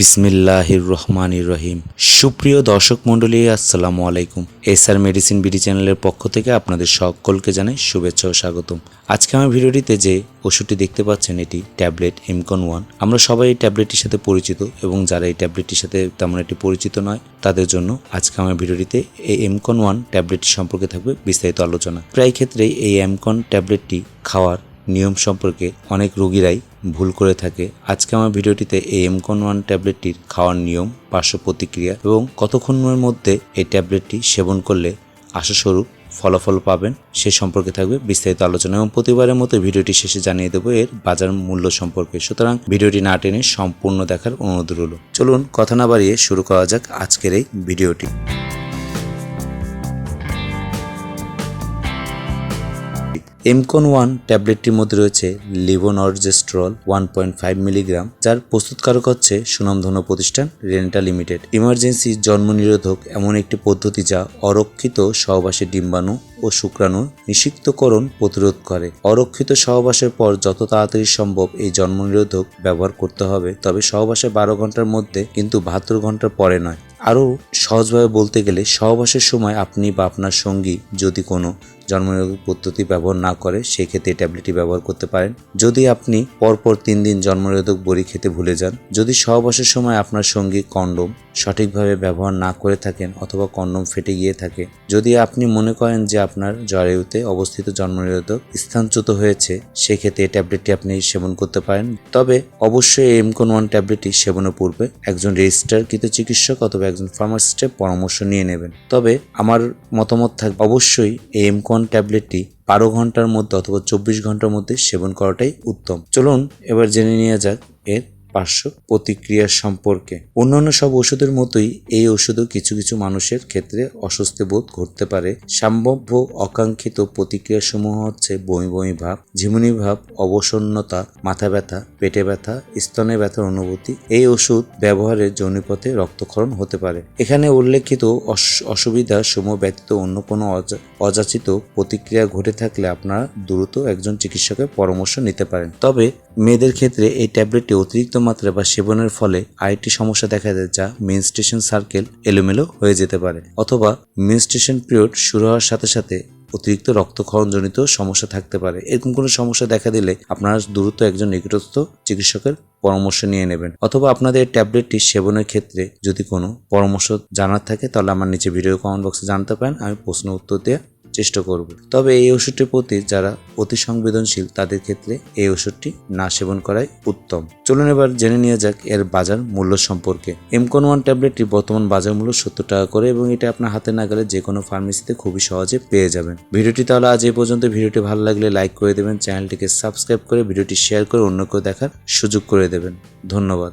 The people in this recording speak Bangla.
বিসমিল্লাহির রহমানির রহিম সুপ্রিয় দর্শক মণ্ডলী, আসসালামু আলাইকুম। এসআর মেডিসিন বিডি চ্যানেলের পক্ষ থেকে আপনাদের সকলকে জানাই শুভেচ্ছা ও স্বাগতম। আজকে আমার ভিডিওটিতে যে ওষুধটি দেখতে পাচ্ছেন, এটি ট্যাবলেট এমকন ওয়ান। আমরা সবাই এই ট্যাবলেটটির সাথে পরিচিত এবং যারা এই ট্যাবলেটটির সাথে তেমন একটি পরিচিত নয়, তাদের জন্য আজকে আমার ভিডিওটিতে এই এমকন ওয়ান ট্যাবলেটটি সম্পর্কে থাকবে বিস্তারিত আলোচনা। প্রায় ক্ষেত্রেই এই এমকন ট্যাবলেটটি খাওয়ার নিয়ম সম্পর্কে অনেক রোগীরাই ভুল করে থাকে। আজকে আমার ভিডিওটিতে এই এমকন ওয়ান ট্যাবলেটটির খাওয়ার নিয়ম, পার্শ্ব প্রতিক্রিয়া এবং কতক্ষণের মধ্যে এই ট্যাবলেটটি সেবন করলে আশাস্বরূপ ফলাফল পাবেন সে সম্পর্কে থাকবে বিস্তারিত আলোচনা এবং প্রতিবারের মতো ভিডিওটি শেষে জানিয়ে দেবো এর বাজার মূল্য সম্পর্কে। সুতরাং ভিডিওটি না টেনে সম্পূর্ণ দেখার অনুরোধ রইল। চলুন কথা না বাড়িয়ে শুরু করা যাক আজকের এই ভিডিওটি। এমকন ওয়ান ট্যাবলেটটির মধ্যে রয়েছে levonorgestrel one point five milligram যার প্রস্তুতকারক হচ্ছে সুনামধন্য প্রতিষ্ঠান রেন্টা লিমিটেড ইমার্জেন্সি জন্ম নিরোধক এমন একটি পদ্ধতি যা অরক্ষিত সহবাসী ডিম্বাণু ও শুক্রাণুর নিষিক্তকরণ প্রতিরোধ করে। অরক্ষিত সহবাসের পর যত তাড়াতাড়ি সম্ভব এই জন্ম নিরোধক ব্যবহার করতে হবে, তবে সহবাসের বারো ঘণ্টার মধ্যে কিন্তু বাহাত্তর ঘণ্টার পরে নয়। আরও সহজভাবে বলতে গেলে, সহবাসের সময় আপনি বা আপনার সঙ্গী যদি কোনো জন্মনিরোধক পদ্ধতি ব্যবহার না করে, সেক্ষেত্রে ট্যাবলেটটি ব্যবহার করতে পারেন। যদি আপনি পরপর তিন দিন জন্মনিরোধক বড়ি খেতে ভুলে যান, যদি সহবাসের সময় আপনার সঙ্গী কন্ডোম সঠিকভাবে ব্যবহার না করে থাকেন অথবা কন্ডোম ফেটে গিয়ে থাকে, যদি আপনি মনে করেন যে আপনার জরায়ুতে অবস্থিত জন্মনিরোধক স্থানচ্যুত হয়েছে, সেক্ষেত্রে এই ট্যাবলেটটি আপনি সেবন করতে পারেন। তবে অবশ্যই এমকন ওয়ান ট্যাবলেটটি সেবনের পূর্বে একজন রেজিস্টারকৃত চিকিৎসক অথবা একজন ফার্মাসিস্টের পরামর্শ নিয়ে নেবেন। তবে আমার মতামত থাকবে অবশ্যই এই এমকন ট্যাবলেটটি বারো ঘণ্টার মধ্যে অথবা চব্বিশ ঘণ্টার মধ্যে সেবন করাটাই উত্তম। চলুন এবার জেনে নেওয়া যাক এর পার্শ্ব প্রতিক্রিয়া সম্পর্কে। অন্যান্য সব ওষুধের মতোই এই ওষুধও কিছু কিছু মানুষের ক্ষেত্রে অস্বস্তি বোধ ঘটতে পারে। সম্ভাব্য অকাঙ্ক্ষিত প্রতিক্রিয়া সমূহ হচ্ছে বমি বমি ভাব, ঝিমুনি ভাব, অবসন্নতা, মাথা ব্যথা, পেটে ব্যথা, স্তনে ব্যথার অনুভূতি। এই ওষুধ ব্যবহারের যৌনিপথে রক্তক্ষরণ হতে পারে। এখানে উল্লেখিত অস- অসুবিধা সমূহ ব্যতীত অন্য কোনো অযাচিত প্রতিক্রিয়া ঘটে থাকলে আপনারা দ্রুত একজন চিকিৎসকের পরামর্শ নিতে পারেন। তবে মেয়েদের ক্ষেত্রে এই ট্যাবলেটটি অতিরিক্ত মাত্রা বা সেবনের ফলে আরেকটি সমস্যা দেখা যায় যা মেনস্ট্রেশন সার্কেল এলোমেলো হয়ে যেতে পারে অথবা মেনস্ট্রেশন পিরিয়ড শুরু হওয়ার সাথে সাথে অতিরিক্ত রক্তক্ষরণজনিত সমস্যা থাকতে পারে। এরকম কোনো সমস্যা দেখা দিলে আপনারা দ্রুত একজন নিকটস্থ চিকিৎসকের পরামর্শ নিয়ে নেবেন। অথবা আপনাদের ট্যাবলেটটি সেবনের ক্ষেত্রে যদি কোনো পরামর্শ জানার থাকে তাহলে আমার নিচে ভিডিও কমেন্ট বক্সে জানতে পারেন। আমি প্রশ্ন উত্তর দেওয়ার চেষ্টা করব। তবে এই ওষুধটির প্রতি যারা অতি সংবেদনশীল, তাদের ক্ষেত্রে এই ওষুধটি না সেবন করাই উত্তম। চলুন এবার জেনে নেওয়া যাক এর বাজার মূল্য সম্পর্কে। এমকন ওয়ান ট্যাবলেটটি বর্তমান বাজার মূল্য সত্তর টাকা করে এবং এটা আপনার হাতে না গেলে যে কোনো ফার্মেসিতে খুবই সহজে পেয়ে যাবেন। ভিডিওটি তাহলে আজ এই পর্যন্ত। ভিডিওটি ভালো লাগলে লাইক করে দেবেন, চ্যানেলটিকে সাবস্ক্রাইব করে ভিডিওটি শেয়ার করে অন্য কেউ দেখার সুযোগ করে দেবেন। ধন্যবাদ।